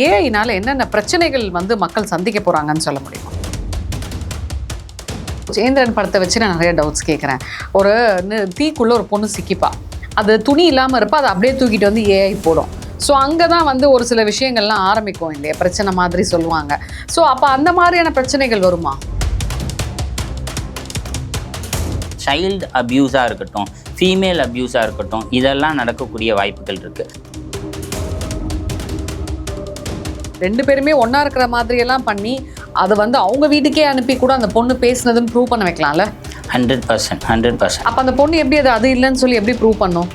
ஏஐனால என்னென்ன பிரச்சனைகள் வந்து மக்கள் சந்திக்க போறாங்கன்னு சொல்ல முடியுமா? சேந்திரன் படத்தை வச்சு நான் நிறைய டவுட்ஸ் கேட்குறேன் ஒரு நி- தீக்குள்ள ஒரு பொண்ணு சிக்கிப்பா. அது துணி இல்லாமல் இருப்பா அதை அப்படியே தூக்கிட்டு வந்து ஏஐ போடும். ஸோ அங்கே தான் வந்து ஒரு சில விஷயங்கள்லாம் ஆரம்பிக்கும் இல்லையா? பிரச்சனை மாதிரி சொல்லுவாங்க. ஸோ அப்போ அந்த மாதிரியான பிரச்சனைகள் வருமா? சைல்டு அப்யூஸாக இருக்கட்டும் ஃபீமேல் அப்யூஸாக இருக்கட்டும் இதெல்லாம் நடக்கக்கூடிய வாய்ப்புகள் இருக்குது ரெண்டு பேருமே ஒன்றா இருக்கிற மாதிரியெல்லாம் பண்ணி அதை வந்து அவங்க வீட்டுக்கே அனுப்பி கூட அந்த பொண்ணு பேசுனதுன்னு ப்ரூவ் பண்ண வைக்கலாம்ல? ஹண்ட்ரட் பர்சன்ட் ஹண்ட்ரட் பர்சன்ட் அப்போ அந்த பொண்ணு எப்படி அது அது இல்லைன்னு சொல்லி எப்படி ப்ரூவ் பண்ணும்?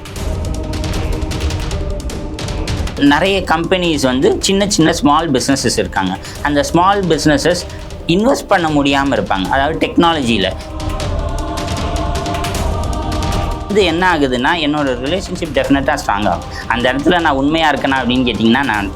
நிறைய கம்பெனிஸ் வந்து சின்ன சின்ன ஸ்மால் பிஸ்னஸஸ் இருக்காங்க. அந்த ஸ்மால் பிஸ்னஸஸ் இன்வெஸ்ட் பண்ண முடியாமல் இருப்பாங்க. அதாவது டெக்னாலஜியில் இது என்ன ஆகுதுன்னா என்னோட ரிலேஷன்ஷிப் டெஃபினட்டாக ஸ்ட்ராங் ஆகும். அந்த இடத்துல நான் உண்மையாக இருக்கேனா அப்படின்னு கேட்டிங்கன்னா நான்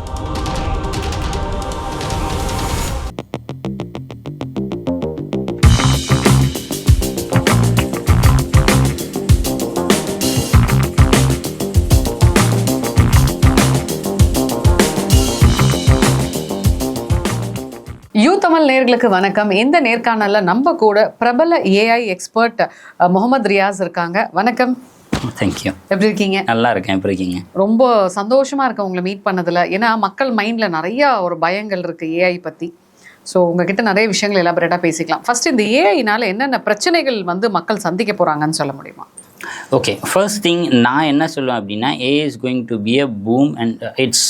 தமிழ் நேர்களுக்கு வணக்கம். இந்த நேர்காணல்ல நம்ம கூட பிரபல ஏஐ எக்ஸ்பர்ட் முகமது ரியாஸ் இருக்காங்க. வணக்கம். தேங்க்யூ எப்படி இருக்கீங்க? நல்லா இருக்கேன். எப்படி இருக்கீங்க? ரொம்ப சந்தோஷமா இருக்கு உங்களை மீட் பண்ணதுல. ஏன்னா மக்கள் மைண்ட்ல நிறைய ஒரு பயங்கள் இருக்கு ஏஐ பத்தி. ஸோ உங்ககிட்ட நிறைய விஷயங்கள் எலாபரேட்டாக பேசிக்கலாம். ஃபர்ஸ்ட் இந்த ஏஐனால என்னென்ன பிரச்சனைகள் வந்து மக்கள் சந்திக்க போறாங்கன்னு சொல்ல முடியுமா? ஓகே ஃபர்ஸ்ட் திங் நான் என்ன சொல்லுவேன் அப்படின்னா A is going to be a boom and it's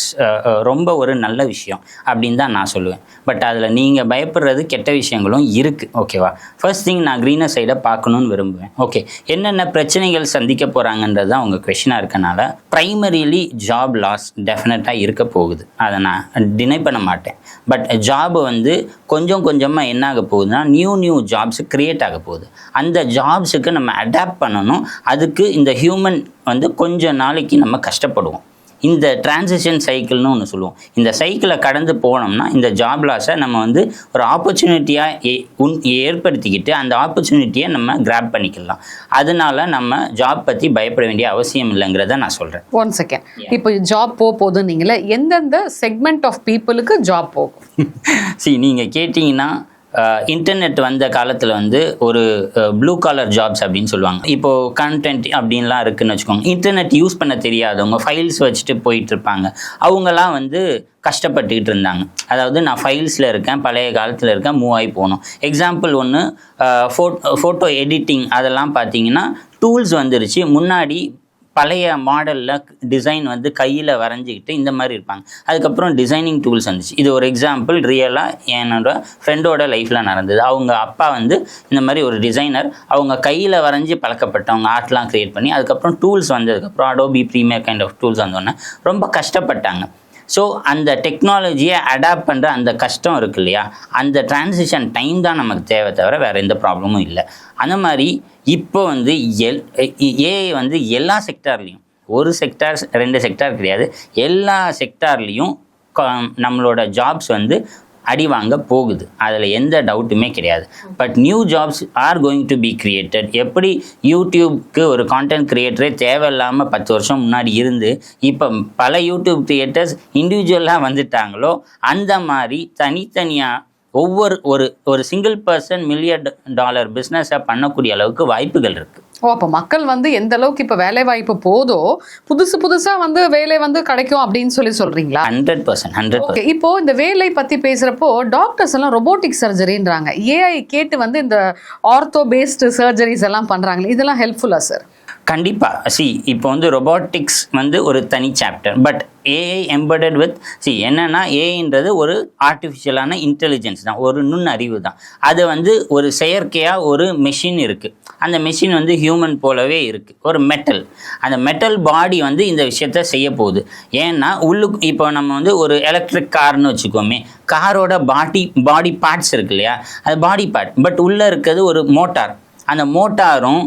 ரொம்ப ஒரு நல்ல விஷயம் அப்படின்னு தான் நான் சொல்லுவேன். பட் அதில் நீங்கள் பயப்படுறது கெட்ட விஷயங்களும் இருக்குது ஓகேவா ஃபர்ஸ்ட் திங் நான் க்ரீனர் சைடை பார்க்கணுன்னு விரும்புவேன் ஓகே என்னென்ன பிரச்சனைகள் சந்திக்க போகிறாங்கன்றது தான் உங்கள் கொஷினாக இருக்கனால ப்ரைமரிலி ஜாப் லாஸ் டெஃபினட்டாக இருக்க போகுது. அதை நான் டினை பண்ண மாட்டேன். பட் ஜாப் வந்து கொஞ்சம் கொஞ்சமாக என்ன ஆக போகுதுன்னா நியூ நியூ ஜாப்ஸ் க்ரியேட் ஆக போகுது. அந்த ஜாப்ஸுக்கு நம்ம அடாப்ட் பண்ணணும். அதுக்கு இந்த ஹியூமன் வந்து கொஞ்ச நாளைக்கு நம்ம கஷ்டப்படுவோம். இந்த டிரான்சிஷன் சைக்கிள்னு ஒன்று சொல்லுவோம். இந்த சைக்கிளை கடந்து போனோம்னா இந்த ஜாப் லாஸை நம்ம வந்து ஒரு ஆப்பர்ச்சுனிட்டியாக உன் ஏற்படுத்திக்கிட்டு அந்த ஆப்பர்ச்சுனிட்டியை நம்ம கிராப் பண்ணிக்கலாம். அதனால நம்ம ஜாப் பற்றி பயப்பட வேண்டிய அவசியம் இல்லைங்கிறத நான் சொல்கிறேன் ஒன் செகண்ட் இப்போ ஜாப் போக போகுதுன்னீங்களே எந்தெந்த செக்மெண்ட் ஆஃப் பீப்புளுக்கு ஜாப் போகும்? சி நீங்கள் கேட்டிங்கன்னா இன்டர்நெட் வந்த காலத்தில் வந்து ஒரு ப்ளூ காலர் ஜாப்ஸ் அப்படின்னு சொல்லுவாங்க. இப்போது கண்டென்ட் அப்படின்லாம் இருக்குன்னு வச்சுக்கோங்க. இன்டர்நெட் யூஸ் பண்ண தெரியாதவங்க ஃபைல்ஸ் வச்சுட்டு போயிட்டு இருப்பாங்க. அவங்கெல்லாம் வந்து கஷ்டப்பட்டுக்கிட்டு இருந்தாங்க. அதாவது நான் ஃபைல்ஸில் இருக்கேன் பழைய காலத்தில் இருக்கேன் மூவ் ஆகி போகணும் எக்ஸாம்பிள் ஒன்று ஃபோட்டோ ஃபோட்டோ எடிட்டிங் அதெல்லாம் பார்த்தீங்கன்னா டூல்ஸ் வந்துருச்சு. முன்னாடி பழைய மாடலில் டிசைன் வந்து கையில் வரைஞ்சிக்கிட்டு இந்த மாதிரி இருப்பாங்க. அதுக்கப்புறம் டிசைனிங் டூல்ஸ் வந்துச்சு. இது ஒரு எக்ஸாம்பிள் ரியலாக என்னோட ஃப்ரெண்டோட லைஃப்பில் நடந்தது. அவங்க அப்பா வந்து இந்த மாதிரி ஒரு டிசைனர் அவங்க கையில் வரைஞ்சி பழக்கப்பட்டவங்க ஆர்ட்லாம் க்ரியேட் பண்ணி அதுக்கப்புறம் டூல்ஸ் வந்ததுக்கப்புறம் Adobe Premiere kind of tools வந்தோடனே ரொம்ப கஷ்டப்பட்டாங்க. ஸோ அந்த டெக்னாலஜியை அடாப்ட் பண்ணுற அந்த கஷ்டம் இருக்கு இல்லையா? அந்த டிரான்சிஷன் டைம் தான் நமக்கு தேவை தவிர வேறு எந்த ப்ராப்ளமும் இல்லை. அந்த மாதிரி இப்போ வந்து எல் ஏஐ வந்து எல்லா செக்டார்லேயும் ஒரு செக்டார் ரெண்டு செக்டார் கிடையாது. எல்லா செக்டார்லேயும் நம்மளோட ஜாப்ஸ் வந்து அடி வாங்க போகுது. அதில் எந்த டவுட்டுமே கிடையாது. But new jobs are going to be created எப்படி யூடியூப்க்கு ஒரு கான்டென்ட் கிரியேட்டரே தேவையில்லாமல் பத்து வருஷம் முன்னாடி இருந்து இப்போ பல யூடியூப் கிரியேட்டர்ஸ் இண்டிவிஜுவலாக வந்துட்டாங்களோ அந்த மாதிரி தனித்தனியாக ஒவ்வொரு ஒரு ஒரு சிங்கிள் பர்சன் மில்லியன் டாலர் பிஸ்னஸை பண்ணக்கூடிய அளவுக்கு வாய்ப்புகள் இருக்குது ஓ அப்போ மக்கள் வந்து எந்த அளவுக்கு இப்போ வேலை வாய்ப்பு போதோ புதுசு புதுசா வந்து வேலை வந்து கிடைக்கும் அப்படின்னு சொல்லி சொல்றீங்களா? ஹண்ட்ரட் பர்சன்ட் ஹண்ட்ரட் ஓகே இப்போ இந்த வேலை பத்தி பேசுறப்போ டாக்டர்ஸ் எல்லாம் ரொபோட்டிக் சர்ஜரின்றாங்க ஏஐ கேட்டு வந்து இந்த ஆர்த்தோ பேஸ்டு சர்ஜரிஸ் எல்லாம் பண்றாங்களே இதெல்லாம் ஹெல்ப்ஃபுல்லா சார் கண்டிப்பாக சி இப்போ வந்து ரொபாட்டிக்ஸ் வந்து ஒரு தனி chapter but AI embedded with see என்னன்னா ஏஐன்றது ஒரு ஆர்டிஃபிஷியலான இன்டெலிஜென்ஸ் தான். ஒரு நுண்ணறிவு தான். அது வந்து ஒரு செயற்கையாக ஒரு மெஷின் இருக்குது அந்த மெஷின் வந்து ஹியூமன் போலவே இருக்குது ஒரு மெட்டல் அந்த மெட்டல் பாடி வந்து இந்த விஷயத்த செய்ய போகுது. ஏன்னா உள்ளுக்கு இப்போ நம்ம வந்து ஒரு எலக்ட்ரிக் கார்னு வச்சுக்கோமே. காரோட பாடி பாடி பார்ட்ஸ் இருக்கு இல்லையா? அது பாடி பார்ட் பட் உள்ளே இருக்கிறது ஒரு மோட்டார் அந்த மோட்டாரும்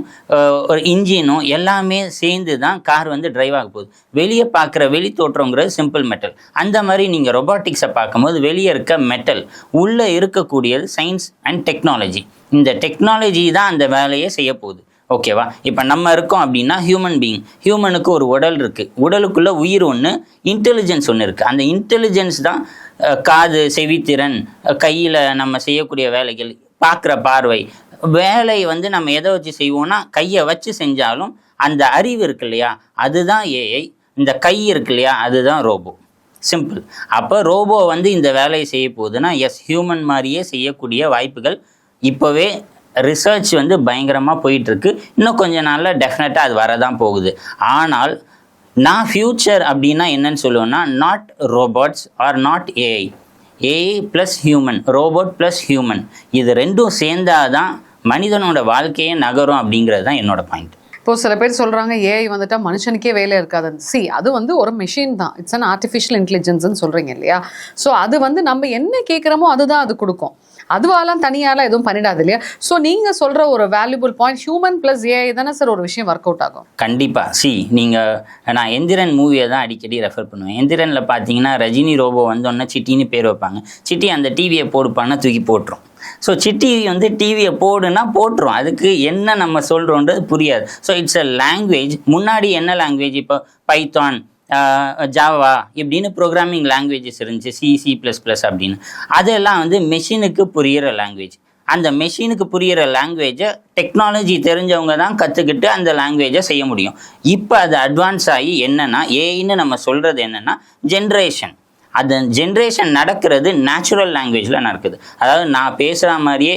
ஒரு இன்ஜினும் எல்லாமே சேர்ந்து தான் கார் வந்து டிரைவ் ஆக போகுது. வெளியே பார்க்குற வெளி தோற்றங்கிறது சிம்பிள் மெட்டல் அந்த மாதிரி நீங்கள் ரொபாட்டிக்ஸை பார்க்கும்போது வெளியே இருக்க மெட்டல் உள்ளே இருக்கக்கூடியது சயின்ஸ் அண்ட் டெக்னாலஜி இந்த டெக்னாலஜி தான் அந்த வேலையை செய்ய போகுது. ஓகேவா இப்போ நம்ம இருக்கோம் அப்படின்னா ஹியூமன் பீயிங் ஹியூமனுக்கு ஒரு உடல் இருக்குது உடலுக்குள்ள உயிர் ஒன்று இன்டெலிஜென்ஸ் ஒன்று இருக்குது அந்த இன்டெலிஜென்ஸ் தான் காது செவித்திறன் கையில் நம்ம செய்யக்கூடிய வேலைகள் பார்க்குற பார்வை வேலை வந்து நம்ம எதை வச்சு செய்வோம்னா கையை வச்சு செஞ்சாலும் அந்த அறிவு இருக்கு இல்லையா? அதுதான் ஏஐ இந்த கை இருக்கு இல்லையா? அதுதான் ரோபோ. சிம்பிள் அப்போ ரோபோ வந்து இந்த வேலையை செய்ய போகுதுன்னா எஸ் ஹியூமன் மாதிரியே செய்யக்கூடிய வாய்ப்புகள் இப்போவே ரிசர்ச் வந்து பயங்கரமாக போயிட்டுருக்கு. இன்னும் கொஞ்ச நாளில் டெஃபினட்டாக அது வரதான் போகுது. ஆனால் நான் ஃப்யூச்சர் அப்படின்னா என்னன்னு சொல்லுவேன்னா not robots are not AI AI plus human robot plus human இது ரெண்டும் சேர்ந்தாதான் மனிதனோட வாழ்க்கையே நகரும் அப்படிங்கிறது தான் என்னோட பாயிண்ட் இப்போ சில பேர் சொல்றாங்க ஏஐ வந்துட்டா மனுஷனுக்கே வேலை இருக்காது சி அது வந்து ஒரு மிஷின் தான். இட்ஸ் அன் ஆர்டிஃபிஷியல் இன்டெலிஜென்ஸ்னு சொல்றீங்க இல்லையா? ஸோ அது வந்து நம்ம என்ன கேட்குறோமோ அதுதான் அது கொடுக்கும். அதுவாலாம் தனியாலாம் எதுவும் பண்ணிடாது இல்லையா? ஸோ நீங்கள் சொல்கிற ஒரு valuable point human plus AI தானே சார் ஒரு விஷயம் ஒர்க் அவுட் ஆகும். கண்டிப்பாக சி நீங்கள் நான் எந்திரன் மூவியை தான் அடிக்கடி ரெஃபர் பண்ணுவேன். எந்திரனில் பார்த்தீங்கன்னா ரஜினி ரோபோ வந்தோடனே சிட்டின்னு பேர் வைப்பாங்க. சிட்டி அந்த டிவியை போடுப்பான்னா தூக்கி போட்டுரும். ஸோ சிட்டி வந்து டிவியை போடுன்னா போட்டுரும். அதுக்கு என்ன நம்ம சொல்கிறோன்றது புரியாது. ஸோ இட்ஸ் அ லாங்குவேஜ் முன்னாடி என்ன லாங்குவேஜ் இப்போ பைத்தான் ஜாவா இப்படின்னு ப்ரோக்ராமிங் லாங்குவேஜஸ் இருந்துச்சு சி சி ப்ளஸ் ப்ளஸ் அப்படின்னு. அதெல்லாம் வந்து மெஷினுக்கு புரியிற லாங்குவேஜ் அந்த மெஷினுக்கு புரிகிற லாங்குவேஜை டெக்னாலஜி தெரிஞ்சவங்க தான் கற்றுக்கிட்டு அந்த லாங்குவேஜை செய்ய முடியும். இப்போ அது அட்வான்ஸ் ஆகி என்னென்னா ஏஐன்னு நம்ம சொல்கிறது என்னென்னா ஜென்ரேஷன் அந்த ஜென்ரேஷன் நடக்கிறது நேச்சுரல் லாங்குவேஜில் நடக்குது. அதாவது நான் பேசுகிற மாதிரியே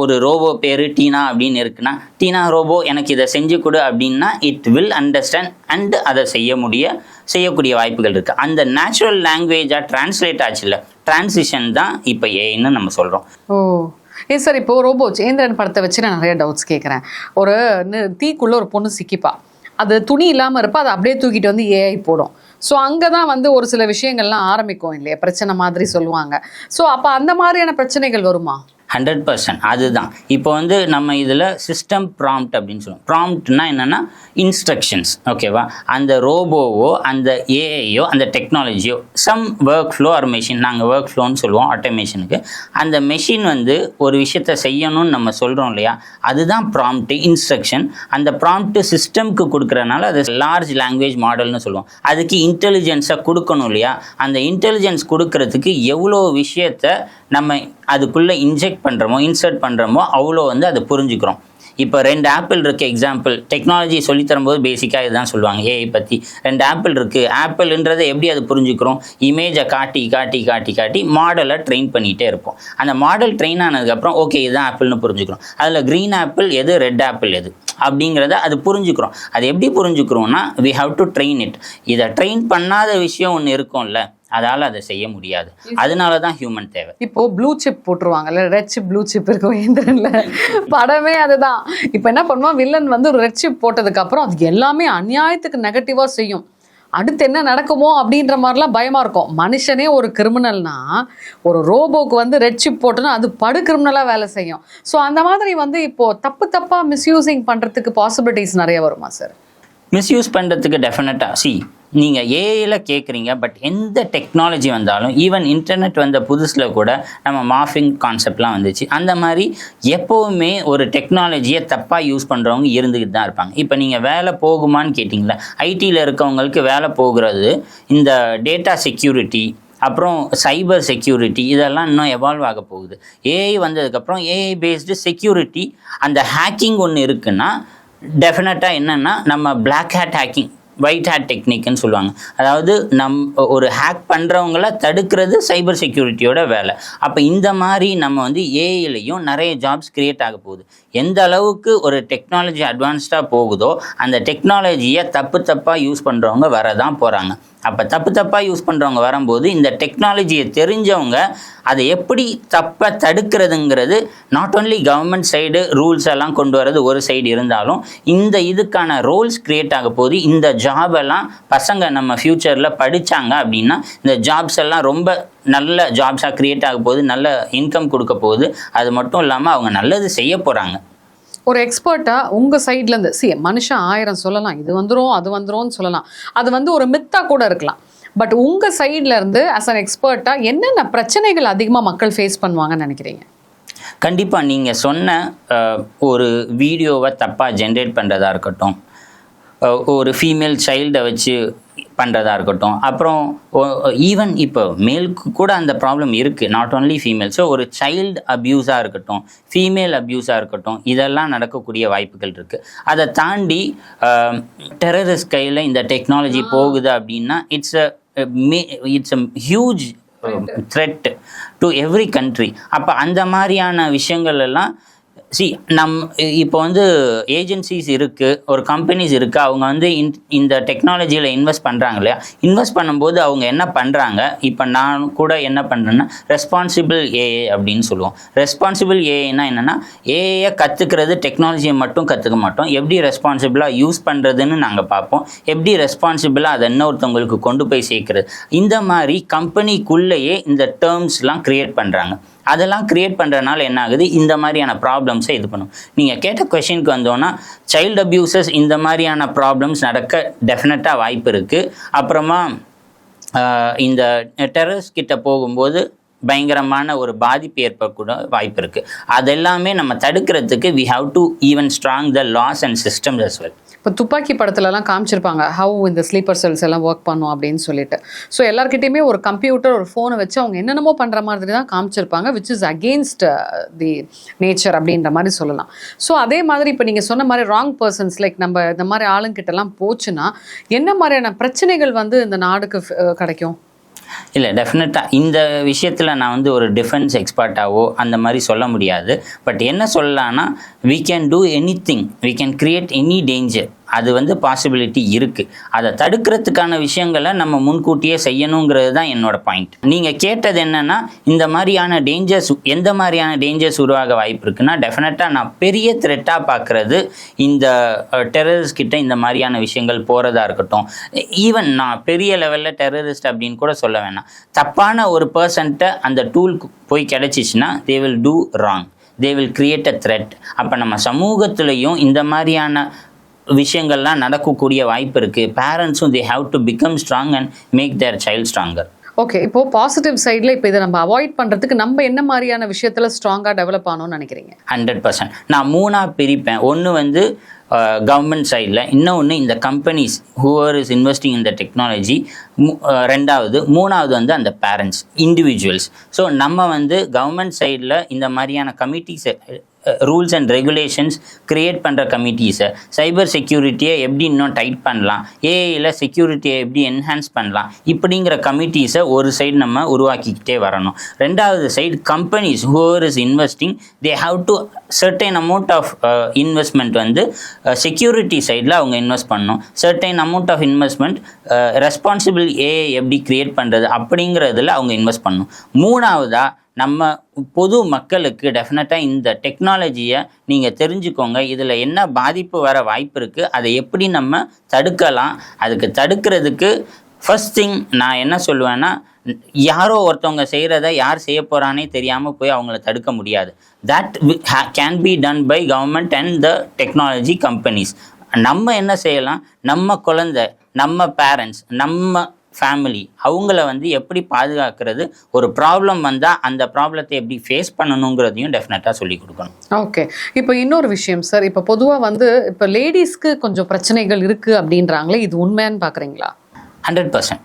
ஒரு ரோபோ பேர் டீனா அப்படின்னு இருக்குன்னா டீனா ரோபோ எனக்கு இதை செஞ்சு கொடு அப்படின்னா இட் வில் அண்டர்ஸ்டாண்ட் அண்ட் அதை செய்ய முடிய செய்யக்கூடிய வாய்ப்புகள் இருக்குது அந்த நேச்சுரல் லாங்குவேஜாக டிரான்ஸ்லேட் ஆச்சுல்ல டிரான்சிஷன் தான் இப்போ ஏன்னு நம்ம சொல்கிறோம் ஓ. ஏ சார் இப்போ ரோபோ சேந்திரன் படத்தை வச்சு நான் நிறைய டவுட்ஸ் கேட்குறேன் ஒரு தீக்குள்ளே ஒரு பொண்ணு சிக்கிப்பா. அது துணி இல்லாமல் இருப்பா அதை அப்படியே தூக்கிட்டு வந்து ஏஐ போடும். ஸோ அங்கே தான் வந்து ஒரு சில விஷயங்கள்லாம் ஆரம்பிக்கும் இல்லையா? பிரச்சனை மாதிரி சொல்லுவாங்க. ஸோ அப்போ அந்த மாதிரியான பிரச்சனைகள் வருமா? ஹண்ட்ரட் பர்சன்ட் அதுதான். இப்போ வந்து நம்ம இதில் சிஸ்டம் ப்ராம்ப்ட் அப்படின்னு சொல்லுவோம். ப்ராம்ப்ட்னா என்னென்னா இன்ஸ்ட்ரக்ஷன்ஸ் ஓகேவா அந்த ரோபோவோ அந்த ஏஐயோ அந்த டெக்னாலஜியோ some work flow or machine நாங்கள் ஒர்க் ஃப்ளோன்னு சொல்லுவோம் ஆட்டோமேஷனுக்கு அந்த மெஷின் வந்து ஒரு விஷயத்தை செய்யணும்னு நம்ம சொல்கிறோம் இல்லையா? அதுதான் ப்ராம்ப்ட் இன்ஸ்ட்ரக்ஷன் அந்த ப்ராம்ப்ட் சிஸ்டம்க்கு கொடுக்குறனால அது லார்ஜ் லாங்குவேஜ் மாடல்னு சொல்லுவோம். அதுக்கு இன்டெலிஜென்ஸை கொடுக்கணும் இல்லையா? அந்த இன்டெலிஜென்ஸ் கொடுக்கறதுக்கு எவ்வளோ விஷயத்த நம்ம அதுக்குள்ளே இன்ஜெக்ட் பண்ணுறோமோ இன்சர்ட் பண்ணுறோமோ அவ்வளோ வந்து அதை புரிஞ்சுக்கிறோம். இப்போ ரெண்டு ஆப்பிள் இருக்குது எக்ஸாம்பிள் டெக்னாலஜி சொல்லித் தரும்போது பேசிக்காக இதுதான் சொல்லுவாங்க ஏஐ பற்றி ரெண்டு ஆப்பிள் இருக்குது ஆப்பிள்ன்றதை எப்படி அது புரிஞ்சுக்கிறோம்? இமேஜை காட்டி காட்டி காட்டி காட்டி மாடலை ட்ரெயின் பண்ணிகிட்டே இருப்போம். அந்த மாடல் ட்ரெயின் ஆனதுக்கப்புறம் ஓகே இதுதான் ஆப்பிள்னு புரிஞ்சுக்கிறோம். அதில் க்ரீன் ஆப்பிள் எது ரெட் ஆப்பிள் எது? அப்படிங்கிறத அது புரிஞ்சுக்கிறோம். அது எப்படி புரிஞ்சுக்கிறோம்னா we have to train it இதை ட்ரெயின் பண்ணாத விஷயம் ஒன்று இருக்கும்ல. அதால் அதை செய்ய முடியாது. அதனால தான் ஹியூமன் தேவை. இப்போ ப்ளூ சிப் போட்டுருவாங்கல்ல ரெட் சிப் ப்ளூ சிப் இருக்கும் இயந்திரன்ல படமே அதுதான். இப்போ என்ன பண்ணுவான் வில்லன் வந்து ஒரு ரெட் சிப் போட்டதுக்கு அப்புறம் அது எல்லாமே அநியாயத்துக்கு நெகட்டிவா செய்யும். அடுத்து என்ன நடக்குமோ அப்படின்ற மாதிரிலாம் பயமா இருக்கும். மனுஷனே ஒரு கிரிமினல்னா ஒரு ரோபோக்கு வந்து ரெட் சிப் போட்டோன்னா அது படு கிரிமினலா வேலை செய்யும். ஸோ அந்த மாதிரி வந்து இப்போ தப்பு தப்பா மிஸ்யூசிங் பண்றதுக்கு பாசிபிலிட்டிஸ் நிறைய வருமா சார் மிஸ்யூஸ் பண்ணுறதுக்கு டெஃபினட்டாக சி நீங்கள் ஏஐயில் கேட்குறீங்க பட் எந்த டெக்னாலஜி வந்தாலும் ஈவன் இன்டர்நெட் வந்த புதுசில் கூட நம்ம மாஃபிங் கான்செப்ட்லாம் வந்துச்சு. அந்த மாதிரி எப்போவுமே ஒரு டெக்னாலஜியை தப்பாக யூஸ் பண்ணுறவங்க இருந்துக்கிட்டு தான் இருப்பாங்க. இப்போ நீங்கள் வேலை போகுமான்னு கேட்டிங்களா? ஐடியில் இருக்கவங்களுக்கு வேலை போகிறது இந்த டேட்டா செக்யூரிட்டி அப்புறம் சைபர் செக்யூரிட்டி இதெல்லாம் இன்னும் எவால்வ் ஆக போகுது. ஏஐ வந்ததுக்கப்புறம் ஏஐ பேஸ்டு செக்யூரிட்டி அந்த ஹேக்கிங் ஒன்று இருக்குன்னா டெஃபினட்டாக என்னென்னா நம்ம black hat hacking white hat டெக்னிக்னு சொல்லுவாங்க. அதாவது நம் ஒரு ஹேக் பண்ணுறவங்கள தடுக்கிறது சைபர் செக்யூரிட்டியோட வேலை. அப்போ இந்த மாதிரி நம்ம வந்து ஏஐலையும் நிறைய ஜாப்ஸ் க்ரியேட் ஆக போகுது. எந்த அளவுக்கு ஒரு டெக்னாலஜி அட்வான்ஸ்டாக போகுதோ அந்த டெக்னாலஜியை தப்பு தப்பாக யூஸ் பண்ணுறவங்க வரதான் போகிறாங்க அப்போ தப்பு தப்பாக யூஸ் பண்ணுறவங்க வரும்போது இந்த டெக்னாலஜியை தெரிஞ்சவங்க அதை எப்படி தப்பை தடுக்கிறதுங்கிறது not only government side rules எல்லாம் கொண்டு வர்றது ஒரு சைடு இருந்தாலும் இந்த இதுக்கான ரோல்ஸ் கிரியேட் ஆக போது இந்த ஜாப் எல்லாம் பசங்க நம்ம ஃப்யூச்சரில் படித்தாங்க அப்படின்னா இந்த ஜாப்ஸ் எல்லாம் ரொம்ப நல்ல ஜாப்ஸாக கிரியேட் ஆக போகுது நல்ல இன்கம் கொடுக்க போகுது அது மட்டும் இல்லாமல் அவங்க நல்லது செய்ய போகிறாங்க ஒரு எக்ஸ்பர்ட்டாக உங்கள் சைட்லேருந்து சி மனுஷன் ஆயிரம் சொல்லலாம். இது வந்துடும் அது வந்துரும்னு சொல்லலாம். அது வந்து ஒரு மித்தாக கூட இருக்கலாம். பட் உங்கள் சைட்லேருந்து அஸ் அன் எக்ஸ்பர்ட்டாக என்னென்ன பிரச்சனைகள் அதிகமாக மக்கள் ஃபேஸ் பண்ணுவாங்கன்னு நினைக்கிறீங்க? கண்டிப்பாக நீங்கள் சொன்ன ஒரு வீடியோவை தப்பாக ஜென்ரேட் பண்ணுறதா இருக்கட்டும். ஒரு ஃபீமேல் சைல்டை வச்சு பண்ணுறதா இருக்கட்டும். அப்புறம் ஈவன் இப்போ மேலுக்கு கூட அந்த ப்ராப்ளம் இருக்குது நாட் ஓன்லி ஃபீமேல் ஸோ ஒரு சைல்டு அப்யூஸாக இருக்கட்டும் ஃபீமேல் அப்யூஸாக இருக்கட்டும் இதெல்லாம் நடக்கக்கூடிய வாய்ப்புகள் இருக்குது அதை தாண்டி டெரரிஸ்ட் கையில் இந்த டெக்னாலஜி போகுது அப்படின்னா it's a it's a huge threat to every country அப்போ அந்த மாதிரியான விஷயங்கள் எல்லாம் சி நம் இப்போ வந்து ஏஜென்சிஸ் இருக்குது ஒரு கம்பெனிஸ் இருக்குது அவங்க வந்து இன் இந்த டெக்னாலஜியில் இன்வெஸ்ட் பண்ணுறாங்க இல்லையா? இன்வெஸ்ட் பண்ணும்போது அவங்க என்ன பண்ணுறாங்க இப்போ நான் கூட என்ன பண்ணுறேன்னா ரெஸ்பான்சிபிள் ஏஏ அப்படின்னு சொல்லுவோம். ரெஸ்பான்சிபிள் ஏஏனா என்னென்னா ஏஏயை கற்றுக்கிறது டெக்னாலஜியை மட்டும் கற்றுக்க மாட்டோம். எப்படி ரெஸ்பான்சிபிளாக யூஸ் பண்ணுறதுன்னு நாங்கள் பார்ப்போம். எப்படி ரெஸ்பான்சிபிளாக அதை இன்னொருத்தவங்களுக்கு கொண்டு போய் சேர்க்குறது. இந்த மாதிரி கம்பெனிக்குள்ளேயே இந்த டேர்ம்ஸ்லாம் க்ரியேட் பண்ணுறாங்க அதெல்லாம் க்ரியேட் பண்ணுறதுனால என்ன ஆகுது? இந்த மாதிரியான ப்ராப்ளம்ஸை இது பண்ணும். நீங்கள் கேட்ட கொஷினுக்கு வந்தோன்னா சைல்டு அப்யூசஸ் இந்த மாதிரியான ப்ராப்ளம்ஸ் நடக்க டெஃபினட்டாக வாய்ப்பு இருக்குது அப்புறமா இந்த டெரரிஸ்ட் கிட்ட போகும்போது பயங்கரமான ஒரு பாதிப்பு ஏற்படக்கூட வாய்ப்பு இருக்குது அதெல்லாமே நம்ம தடுக்கிறதுக்கு we have to even strong the laws and systems as well இப்போ துப்பாக்கி படத்துலலாம் காமிச்சிருப்பாங்க ஹவு இந்த ஸ்லீப்பர் செல்ஸ் எல்லாம் ஒர்க் பண்ணும் அப்படின்னு சொல்லிட்டு. ஸோ எல்லாருக்கிட்டையுமே ஒரு கம்ப்யூட்டர் ஒரு ஃபோனை வச்சு அவங்க என்னென்னமோ பண்ணுற மாதிரி தான் காமிச்சிருப்பாங்க which is against the nature அப்படின்ற மாதிரி சொல்லலாம். ஸோ அதே மாதிரி இப்போ நீங்கள் சொன்ன மாதிரி ராங் பர்சன்ஸ் லைக் நம்ம இந்த மாதிரி ஆளுங்கிட்டலாம் போச்சுன்னா என்ன மாதிரியான பிரச்சனைகள் வந்து இந்த நாடுக்கு கிடைக்கும்? இல்லை டெஃபினட்டாக இந்த விஷயத்தில் நான் வந்து ஒரு டிஃபென்ஸ் எக்ஸ்பர்ட்டாவோ அந்த மாதிரி சொல்ல முடியாது. பட் என்ன சொல்லலான்னா we can do anything we can create any danger அது வந்து பாசிபிலிட்டி இருக்குது அதை தடுக்கிறதுக்கான விஷயங்களை நம்ம முன்கூட்டியே செய்யணுங்கிறது தான் என்னோட பாயிண்ட் நீங்கள் கேட்டது என்னென்னா இந்த மாதிரியான டேஞ்சர்ஸ் எந்த மாதிரியான டேஞ்சர்ஸ் உருவாக வாய்ப்பு இருக்குன்னா டெஃபினட்டாக நான் பெரிய த்ரெட்டாக பார்க்குறது இந்த டெரரிஸ்ட் கிட்ட இந்த மாதிரியான விஷயங்கள் போகிறதா இருக்கட்டும். ஈவன் நான் பெரிய லெவலில் டெரரிஸ்ட் அப்படின்னு கூட சொல்ல வேணாம். தப்பான ஒரு பர்சன்ட்ட அந்த டூல் போய் கிடச்சிச்சின்னா they will do wrong they will create a threat அப்போ நம்ம சமூகத்துலேயும் இந்த மாதிரியான விஷயங்கள்லாம் நடக்கக்கூடிய வாய்ப்பு இருக்குது பேரண்ட்ஸும் they have to become strong and make their child stronger okay இப்போ பாசிட்டிவ் சைடில் இப்போ இதை நம்ம அவாய்ட் பண்ணுறதுக்கு நம்ம என்ன மாதிரியான விஷயத்தில் ஸ்ட்ராங்காக டெவலப் ஆகணும்னு நினைக்கிறீங்க? ஹண்ட்ரட் பர்சன்ட் நான் மூணாக பிரிப்பேன். ஒன்று வந்து கவர்மெண்ட் சைடில் இன்னொன்று இந்த companies whoever is investing in the technology ரெண்டாவது மூணாவது வந்து அந்த பேரண்ட்ஸ் இண்டிவிஜுவல்ஸ் ஸோ நம்ம வந்து கவர்மெண்ட் சைடில் இந்த மாதிரியான கமிட்டிஸை ரூல்ஸ் அண்ட் ரெகுலேஷன்ஸ் கிரியேட் பண்ணுற கமிட்டிஸை சைபர் செக்யூரிட்டியை எப்படி இன்னும் டைட் பண்ணலாம்? ஏஐயில் செக்யூரிட்டியை எப்படி என்ஹான்ஸ் பண்ணலாம்? இப்படிங்கிற கமிட்டிஸை ஒரு சைடு நம்ம உருவாக்கிக்கிட்டே வரணும். ரெண்டாவது side companies whoever is investing they have to certain amount of investment வந்து செக்யூரிட்டி சைடில் அவங்க இன்வெஸ்ட் பண்ணணும். Certain amount of investment responsible AI எப்படி கிரியேட் பண்ணுறது அப்படிங்கிறதுல அவங்க இன்வெஸ்ட் பண்ணணும். மூணாவதாக நம்ம பொது மக்களுக்கு டெஃபினட்டாக இந்த டெக்னாலஜியை நீங்கள் தெரிஞ்சுக்கோங்க. இதில் என்ன பாதிப்பு வர வாய்ப்பு இருக்குது அதை எப்படி நம்ம தடுக்கலாம்? அதுக்கு தடுக்கிறதுக்கு ஃபஸ்ட் திங் நான் என்ன சொல்லுவேன்னா யாரோ ஒருத்தவங்க செய்கிறத யார் செய்ய போகிறானே தெரியாமல் போய் அவங்கள தடுக்க முடியாது. That can be done by government and the technology companies நம்ம என்ன செய்யலாம்? நம்ம குழந்தை நம்ம பேரண்ட்ஸ் நம்ம ஃபேமிலி அவங்கள வந்து எப்படி பாதுகாக்கிறது? ஒரு ப்ராப்ளம் வந்தால் அந்த ப்ராப்ளத்தை எப்படி ஃபேஸ் பண்ணணுங்கிறதையும் டெஃபினட்டாக சொல்லி கொடுக்கணும். ஓகே இப்போ இன்னொரு விஷயம் சார் இப்போ பொதுவாக வந்து இப்போ லேடிஸ்க்கு கொஞ்சம் பிரச்சனைகள் இருக்குது அப்படின்றாங்களே இது உண்மையான்னு பார்க்குறீங்களா hundred percent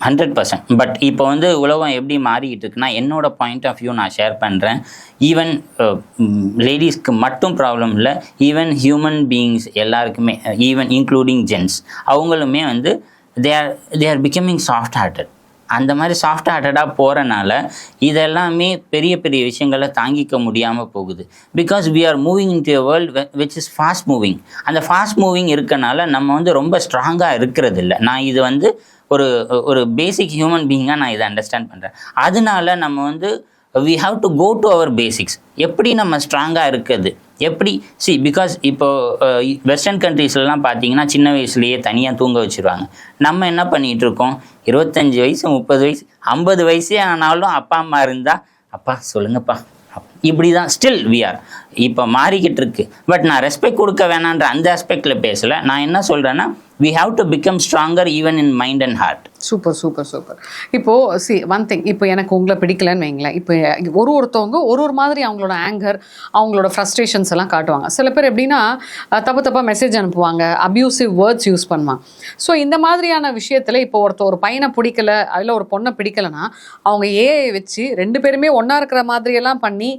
hundred percent but இப்போ வந்து உலகம் எப்படி மாறிக்கிட்டு இருக்குன்னா என்னோட பாயிண்ட் ஆஃப் வியூ நான் ஷேர் பண்ணுறேன் ஈவன் லேடிஸ்க்கு மட்டும் ப்ராப்ளம் இல்லை ஈவன் ஹியூமன் பீயிங்ஸ் எல்லாருக்குமே ஈவன் இன்க்ளூடிங் ஜென்ஸ் அவங்களுமே வந்து they are they are becoming soft hearted அந்த மாதிரி சாஃப்ட் ஹார்ட்டடாக போகிறனால இதெல்லாமே பெரிய பெரிய விஷயங்களை தாங்கிக்க முடியாமல் போகுது. Because we are moving into world which is fast moving அந்த ஃபாஸ்ட் மூவிங் இருக்கனால நம்ம வந்து ரொம்ப ஸ்ட்ராங்காக இருக்கிறது இல்லை நான் இது வந்து ஒரு ஒரு பேசிக் ஹியூமன் பீயிங்காக நான் இதை அண்டர்ஸ்டாண்ட் பண்ணுறேன் அதனால நம்ம வந்து we have to go to our basics எப்படி நம்ம ஸ்ட்ராங்காக இருக்குது எப்படி? சி பிகாஸ் இப்போ uh, வெஸ்டர்ன் கண்ட்ரீஸ்லாம் பார்த்தீங்கன்னா சின்ன வயசுலேயே தனியாக தூங்க வச்சுருவாங்க. நம்ம என்ன பண்ணிகிட்டு இருக்கோம்? இருபத்தஞ்சி வயசு முப்பது வயசு ஐம்பது வயசே ஆனாலும் அப்பா அம்மா இருந்தால் அப்பா சொல்லுங்கப்பா. இப்படி தான் ஸ்டில் வி ஆர் இப்போ மாறிக்கிட்டு இருக்கு. பட் நான் ரெஸ்பெக்ட் கொடுக்க வேணான்ற அந்த ஆஸ்பெக்டில் பேசலை. நான் என்ன சொல்கிறேன்னா we have to become stronger even in mind and heart super super super இப்போ சி ஒன் திங் இப்போ எனக்கு உங்களை பிடிக்கலன்னு வைங்களேன். இப்போ ஒரு ஒருத்தவங்க ஒரு ஒரு மாதிரி அவங்களோட ஆங்கர் அவங்களோட ஃப்ரஸ்ட்ரேஷன்ஸ் எல்லாம் காட்டுவாங்க. சில பேர் எப்படின்னா தப்பு தப்பாக மெசேஜ் அனுப்புவாங்க அப்யூசிவ் வேர்ட்ஸ் யூஸ் பண்ணுவாங்க. ஸோ இந்த மாதிரியான விஷயத்தில் இப்போ ஒருத்தர் ஒரு பையனை பிடிக்கல அதில் ஒரு பொண்ணை பிடிக்கலனா அவங்க ஏஐ வச்சு ரெண்டு பேருமே ஒன்றா இருக்கிற மாதிரியெல்லாம் பண்ணி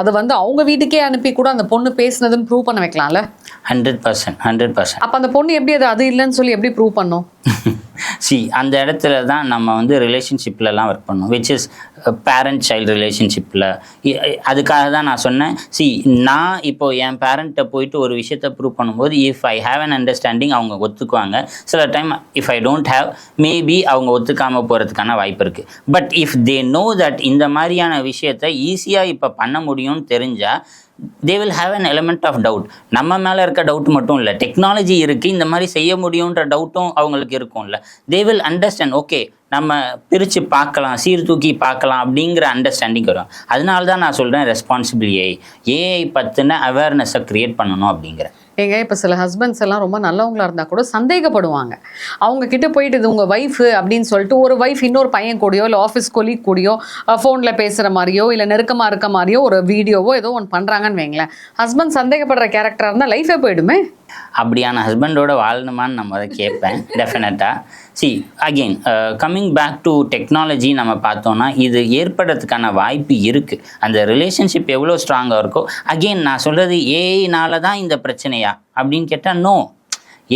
அதை வந்து அவங்க வீட்டுக்கே அனுப்பி கூட அந்த பொண்ணு பேசுனதுன்னு ப்ரூவ் பண்ண வைக்கலாம்ல? ஹண்ட்ரட் பர்சன்ட் ஹண்ட்ரட் பர்சன்ட் அப்போ அந்த பொண்ணு எப்படி அது அது இல்லைன்னு சொல்லி எப்படி ப்ரூவ் பண்ணும்? சி அந்த இடத்துல தான் நம்ம வந்து ரிலேஷன்ஷிப்லலாம் ஒர்க் பண்ணோம் விச் இஸ் பேரண்ட் சைல்டு ரிலேஷன்ஷிப்பில் அதுக்காக தான் நான் சொன்னேன். சி நான் இப்போ என் பேரண்ட்டை போயிட்டு ஒரு விஷயத்தை ப்ரூவ் பண்ணும்போது if I have an understanding அவங்க ஒத்துக்குவாங்க. சில time if I don't have maybe அவங்க ஒத்துக்காமல் போகிறதுக்கான வாய்ப்பு இருக்குது but if they know that இந்த மாதிரியான விஷயத்தை ஈஸியாக இப்போ பண்ண முடியும்னு தெரிஞ்சால் they will have an element of doubt நம்ம மேலே இருக்க டவுட் மட்டும் இல்லை. டெக்னாலஜி இருக்குது இந்த மாதிரி செய்ய முடியுன்ற டவுட்டும் அவங்களுக்கு இருக்கும்ல. தே வில் அண்டர்ஸ்டாண்ட் ஓகே நம்ம பிரித்து பார்க்கலாம் சீர்தூக்கி பார்க்கலாம் அப்படிங்கிற அண்டர்ஸ்டாண்டிங் வரும். அதனால தான் நான் சொல்கிறேன் ரெஸ்பான்சிபிள் ஏஐ ஏஐ பற்றின அவேர்னஸை க்ரியேட் பண்ணணும் அப்படிங்கிறேன் ஏங்க இப்போ சில ஹஸ்பண்ட்ஸ் எல்லாம் ரொம்ப நல்லவங்களா இருந்தால் கூட சந்தேகப்படுவாங்க. அவங்க கிட்ட போயிட்டு இது உங்கள் ஒய்ஃபு அப்படின்னு சொல்லிட்டு ஒரு ஒய்ஃப் இன்னொரு பையன் கூடயோ இல்லை ஆஃபீஸ் கொலீக் கூடயோ ஃபோனில் பேசுகிற மாதிரியோ இல்லை நெருக்கமாக இருக்க மாதிரியோ ஒரு வீடியோவோ ஏதோ ஒன்று பண்ணுறாங்கன்னு வைங்களேன். ஹஸ்பண்ட் சந்தேகப்படுற கேரக்டராக இருந்தால் லைஃபே போயிடுமே? அப்படியான ஹஸ்பண்டோட வாழணுமான்னு நம்ம அதை கேட்பேன் டெஃபினட்டாக see again coming back to technology நம்ம பார்த்தோன்னா இது ஏற்படுறதுக்கான வாய்ப்பு இருக்குது அந்த ரிலேஷன்ஷிப் எவ்வளோ ஸ்ட்ராங்காக இருக்கோ அகெயின் நான் சொல்கிறது ஏஐனால தான் இந்த பிரச்சனையா? அப்படின்னு கேட்டால் no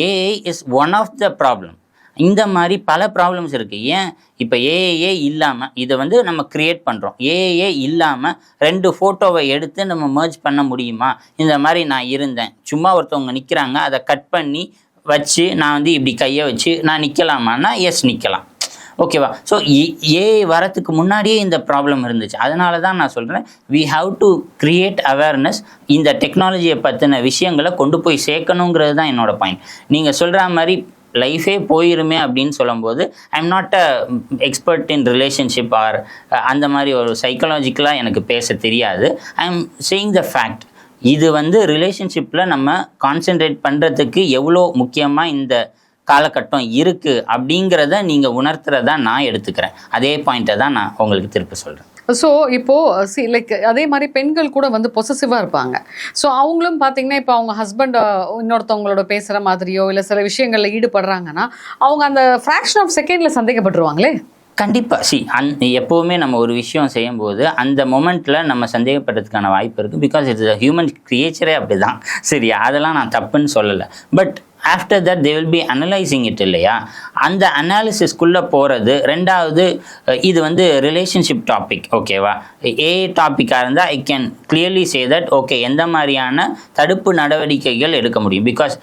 AI is one of the problem இந்த மாதிரி பல ப்ராப்ளம்ஸ் இருக்குது ஏன்? இப்போ ஏஏஏ இல்லாமல் இதை வந்து நம்ம க்ரியேட் பண்ணுறோம் ஏஏஏ இல்லாமல் ரெண்டு ஃபோட்டோவை எடுத்து நம்ம மர்ஜ் பண்ண முடியுமா? இந்த மாதிரி நான் இருந்தேன். சும்மா ஒருத்தவங்க நிற்கிறாங்க அதை கட் பண்ணி வச்சு நான் வந்து இப்படி கையை வச்சு நான் நிற்கலாமான்னா எஸ் நிற்கலாம் ஓகேவா ஸோ ஏ வரத்துக்கு முன்னாடியே இந்த ப்ராப்ளம் இருந்துச்சு. அதனால தான் நான் சொல்கிறேன் we have to create awareness இந்த டெக்னாலஜியை பற்றின விஷயங்களை கொண்டு போய் சேர்க்கணுங்கிறது தான் என்னோட பாயிண்ட் நீங்கள் சொல்கிற மாதிரி லைஃபே போயிருமே அப்படின்னு சொல்லும்போது I am not a expert in relationship or அந்த மாதிரி ஒரு சைக்கலாஜிக்கலாக எனக்கு பேச தெரியாது. I am saying the fact இது வந்து ரிலேஷன்ஷிப்பில் நம்ம கான்சென்ட்ரேட் பண்ணுறதுக்கு எவ்வளோ முக்கியமாக இந்த காலகட்டம் இருக்குது அப்படிங்கிறத நீங்கள் உணர்த்துறதா நான் எடுத்துக்கிறேன். அதே பாயிண்ட்டை தான் நான் உங்களுக்கு திருப்பி சொல்கிறேன் ஸோ இப்போது சி லைக் அதே மாதிரி பெண்கள் கூட வந்து பொசசிவாக இருப்பாங்க. ஸோ அவங்களும் பார்த்தீங்கன்னா இப்போ அவங்க ஹஸ்பண்ட் இன்னொருத்தவங்களோட பேசுகிற மாதிரியோ இல்லை சில விஷயங்களில் ஈடுபடுறாங்கன்னா அவங்க அந்த ஃப்ராக்ஷன் ஆஃப் செகண்டில் சந்தேகப்பட்டுருவாங்களே? கண்டிப்பாக சி அந் எப்போவுமே நம்ம ஒரு விஷயம் செய்யும்போது அந்த மொமெண்ட்டில் நம்ம சந்தேகப்படுறதுக்கான வாய்ப்பு இருக்குது பிகாஸ் இட்ஸ் அ ஹியூமன் கிரியேச்சரே அப்படி தான் சரி அதெல்லாம் நான் தப்புன்னு சொல்லலை. But after that they will be analysing it இல்லையா? அந்த அனாலிசிஸ்க்குள்ளே போகிறது ரெண்டாவது இது வந்து ரிலேஷன்ஷிப் டாபிக் ஓகேவா ஏ டாப்பிக்காக இருந்தால் I can clearly say that okay எந்த மாதிரியான தடுப்பு நடவடிக்கைகள் எடுக்க முடியும்? பிகாஸ்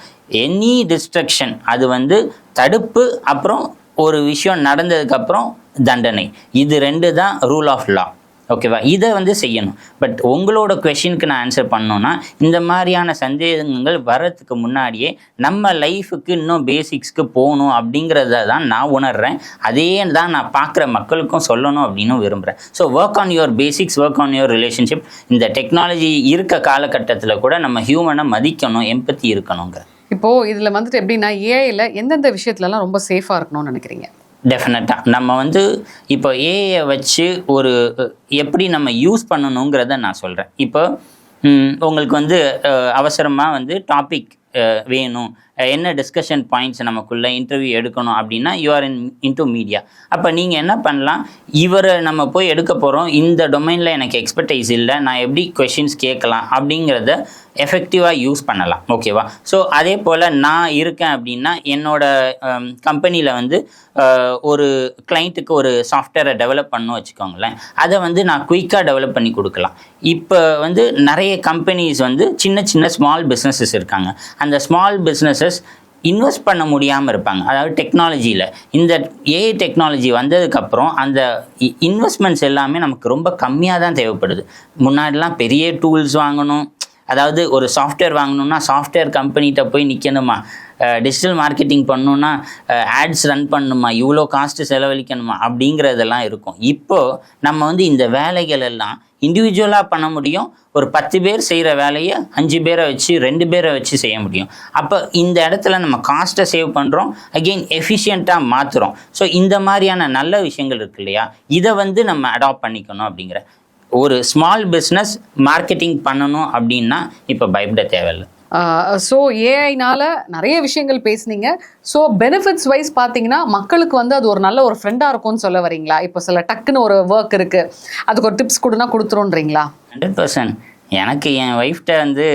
எனி டிஸ்ட்ரக்ஷன் அது வந்து தடுப்பு அப்புறம் ஒரு விஷயம் நடந்ததுக்கப்புறம் தண்டனை. இது ரெண்டு தான் ரூல் ஆஃப் லா ஓகேவா இதை வந்து செய்யணும். பட் உங்களோட கொஷினுக்கு நான் ஆன்சர் பண்ணோன்னா இந்த மாதிரியான சந்தேகங்கள் வர்றதுக்கு முன்னாடியே நம்ம லைஃபுக்கு இன்னும் பேசிக்ஸ்க்கு போகணும் அப்படிங்கிறத தான் நான் உணர்றேன். அதே தான் நான் பார்க்குற மக்களுக்கும் சொல்லணும் அப்படின்னு விரும்புகிறேன் so work on your basics work on your relationship இந்த டெக்னாலஜி இருக்க காலகட்டத்தில் கூட நம்ம ஹியூமனை மதிக்கணும் எம்பத்தி இருக்கணுங்கிற. இப்போது இதில் வந்துட்டு எப்படின்னா ஏஐயில் எந்தெந்த விஷயத்துலலாம் ரொம்ப சேஃபாக இருக்கணும்னு நினைக்கிறீங்க? டெஃபினட்டாக நம்ம வந்து இப்போ ஏஐயை வச்சு ஒரு எப்படி நம்ம யூஸ் பண்ணணுங்கிறத நான் சொல்கிறேன் இப்போ உங்களுக்கு வந்து அவசரமாக வந்து டாபிக் வேணும். என்ன டிஸ்கஷன் பாயிண்ட்ஸ் நமக்குள்ளே இன்டர்வியூ எடுக்கணும் அப்படின்னா யூஆர் இன் இன்டூ மீடியா அப்போ நீங்கள் என்ன பண்ணலாம்? இவரை நம்ம போய் எடுக்க போகிறோம் இந்த டொமைனில் எனக்கு எக்ஸ்பர்டைஸ் இல்லை. நான் எப்படி கொஷின்ஸ் கேட்கலாம் அப்படிங்கிறத எஃபெக்டிவாக யூஸ் பண்ணலாம். ஓகேவா ஸோ அதே போல் நான் இருக்கேன் அப்படின்னா என்னோட um, கம்பெனியில் வந்து ஒரு கிளைண்ட்டுக்கு ஒரு சாஃப்ட்வேரை டெவலப் பண்ணணும் வச்சுக்கோங்களேன். அதை வந்து நான் குயிக்காக டெவலப் பண்ணி கொடுக்கலாம். இப்போ வந்து நிறைய கம்பெனிஸ் வந்து சின்ன சின்ன ஸ்மால் பிஸ்னஸஸ் இருக்காங்க. அந்த ஸ்மால் பிஸ்னஸஸ் இன்வெஸ்ட் பண்ண முடியாமல் இருப்பாங்க. அதாவது டெக்னாலஜியில் இந்த ஏஐ டெக்னாலஜி வந்ததுக்கப்புறம் அந்த இன்வெஸ்ட்மெண்ட்ஸ் எல்லாமே நமக்கு ரொம்ப கம்மியாக தான் தேவைப்படுது. முன்னாடிலாம் பெரிய டூல்ஸ் வாங்கணும். அதாவது ஒரு சாஃப்ட்வேர் வாங்கணும்னா சாஃப்ட்வேர் கம்பெனிகிட்ட போய் நிற்கணுமா டிஜிட்டல் மார்க்கெட்டிங் பண்ணணுன்னா ஆட்ஸ் ரன் பண்ணணுமா? இவ்வளோ காஸ்ட்டு செலவழிக்கணுமா? அப்படிங்கிறதெல்லாம் இருக்கும். இப்போது நம்ம வந்து இந்த வேலைகள் எல்லாம் இண்டிவிஜுவலாக பண்ண முடியும். ஒரு பத்து பேர் செய்கிற வேலையை அஞ்சு பேரை வச்சு ரெண்டு பேரை வச்சு செய்ய முடியும். அப்போ இந்த இடத்துல நம்ம காஸ்ட்டை சேவ் பண்ணுறோம் அகெயின் எஃபிஷியண்ட்டாக மாற்றுறோம் ஸோ இந்த மாதிரியான நல்ல விஷயங்கள் இருக்கு இல்லையா? இதை வந்து நம்ம அடாப்ட் பண்ணிக்கணும் அப்படிங்கிற. ஒரு ஸ்மால் பிஸ்னஸ் மார்க்கெட்டிங் பண்ணணும் அப்படின்னா இப்போ பயப்பட தேவையில்லை. ஸோ ஏஐனால நிறைய விஷயங்கள் பேசுனீங்க. ஸோ பெனிஃபிட்ஸ் வைஸ் பார்த்தீங்கன்னா மக்களுக்கு வந்து அது ஒரு நல்ல ஒரு ஃப்ரெண்டாக இருக்கும்னு சொல்ல வரீங்களா? இப்போ சில டக்குன்னு ஒரு ஒர்க் இருக்கு. அதுக்கு ஒரு டிப்ஸ் கொடுனா கொடுத்துருன்றீங்களா ஹண்ட்ரட் பர்சன்ட் எனக்கு என் ஒய்ஃப்ட்ட வந்து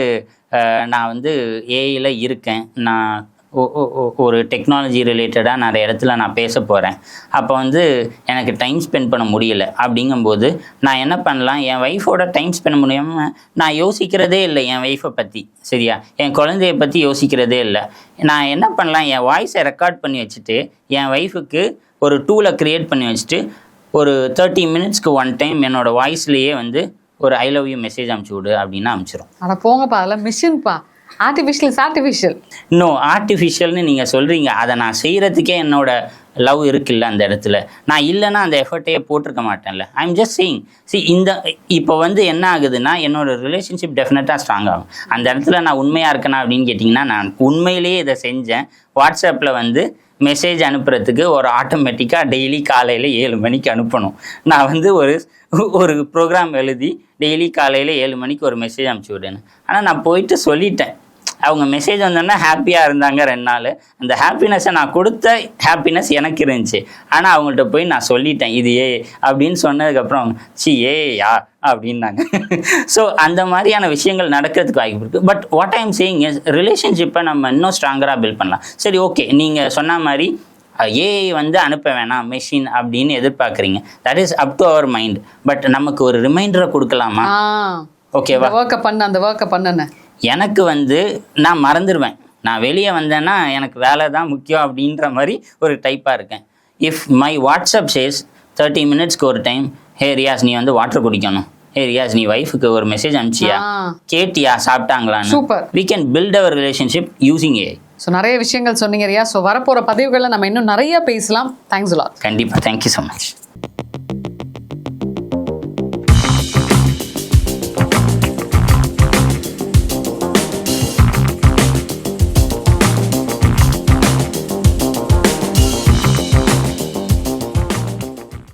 நான் வந்து ஏஐயில் இருக்கேன். நான் ஒரு டெக்னாலஜி ரிலேட்டடாக நிறைய இடத்துல நான் பேச போகிறேன் அப்போ வந்து எனக்கு டைம் ஸ்பெண்ட் பண்ண முடியல. அப்படிங்கும்போது நான் என்ன பண்ணலாம்? என் ஒய்ஃபோட டைம் ஸ்பெண்ட் முடியாமல் நான் யோசிக்கிறதே இல்லை என் ஒய்ஃபை பற்றி சரியா? என் குழந்தைய பற்றி யோசிக்கிறதே இல்லை. நான் என்ன பண்ணலாம்? என் வாய்ஸை ரெக்கார்ட் பண்ணி வச்சுட்டு என் ஒய்ஃபுக்கு ஒரு டூலை க்ரியேட் பண்ணி வச்சுட்டு ஒரு தேர்ட்டி மினிட்ஸ்க்கு ஒன் டைம் என்னோட வாய்ஸ்லேயே வந்து ஒரு ஐ லவ் யூ மெசேஜ் அமுச்சு விடு அப்படின்னு அனுப்பிச்சிடும் அட போங்கப்பா அதெல்லாம் மிஷின்ப்பா ஆர்டிஃபிஷியல் ஆர்டிஃபிஷியல் நோ ஆர்டிஃபிஷியல்னு நீங்கள் சொல்கிறீங்க அதை நான் செய்கிறதுக்கே என்னோட லவ் இருக்குல்ல அந்த இடத்துல. நான் இல்லைன்னா அந்த எஃபர்ட்டையே போட்டிருக்க மாட்டேன்ல. I am just saying see இந்த இப்போ வந்து என்ன ஆகுதுன்னா என்னோட ரிலேஷன்ஷிப் டெஃபினட்டாக ஸ்ட்ராங் ஆகும். அந்த இடத்துல நான் உண்மையாக இருக்கேனா அப்படின்னு கேட்டிங்கன்னா நான் உண்மையிலேயே இதை செஞ்சேன். வாட்ஸ்அப்பில் வந்து மெசேஜ் அனுப்புறதுக்கு ஒரு ஆட்டோமேட்டிக்காக டெய்லி காலையில் ஏழு மணிக்கு அனுப்பணும். நான் வந்து ஒரு ஒரு ப்ரோக்ராம் எழுதி டெய்லி காலையில் ஏழு மணிக்கு ஒரு மெசேஜ் அனுப்பிச்சி விடுறேன் ஆனால் நான் போயிட்டு சொல்லிட்டேன். அவங்க மெசேஜ் வந்தோடனே ஹாப்பியாக இருந்தாங்க ரெண்டு நாள். அந்த ஹாப்பினஸை நான் கொடுத்த ஹாப்பினஸ் எனக்கு இருந்துச்சு. ஆனால் அவங்கள்ட்ட போய் நான் சொல்லிட்டேன் இது ஏ அப்படின்னு சொன்னதுக்கப்புறம் சி ஏ யா அப்படின்னாங்க. ஸோ அந்த மாதிரியான விஷயங்கள் நடக்கிறதுக்கு வாய்ப்பு இருக்குது but what I'm saying is ரிலேஷன்ஷிப்பை நம்ம இன்னும் ஸ்ட்ராங்கராக பில்ட் பண்ணலாம். சரி ஓகே நீங்கள் சொன்ன மாதிரி ஏஐ வந்து அனுப்ப வேணாம் மெஷின் அப்படின்னு எதிர்பார்க்குறீங்க. That is up to our mind but நமக்கு ஒரு ரிமைண்டரை கொடுக்கலாமா? ஓகேவா ஒர்க்கை பண்ண அந்த ஒர்க்கை பண்ணுன்னு. எனக்கு வந்து நான் மறந்துடுவேன் நான் வெளியே வந்தேன்னா எனக்கு வேலை தான் முக்கியம் அப்படின்ற மாதிரி ஒரு டைப்பாக இருக்கேன். If my WhatsApp says thirty மினிட்ஸ்க்கு ஒரு டைம் ஹே ரியாஸ் நீ வந்து வாட்டர் குடிக்கணும். ஹே ரியாஸ் நீ ஒய்ஃபுக்கு ஒரு மெசேஜ் அனுப்பிச்சியா? கேட்டியா? சாப்பிட்டாங்களான்னு? Super. We can build our relationship using a so நிறைய விஷயங்கள் சொன்னீங்க ரியா ஸோ வரப்போகிற பதிவுகளில் நம்ம இன்னும் நிறைய பேசலாம். தேங்க்ஸ் லாட் கண்டிப்பாக தேங்க்யூ ஸோ மச்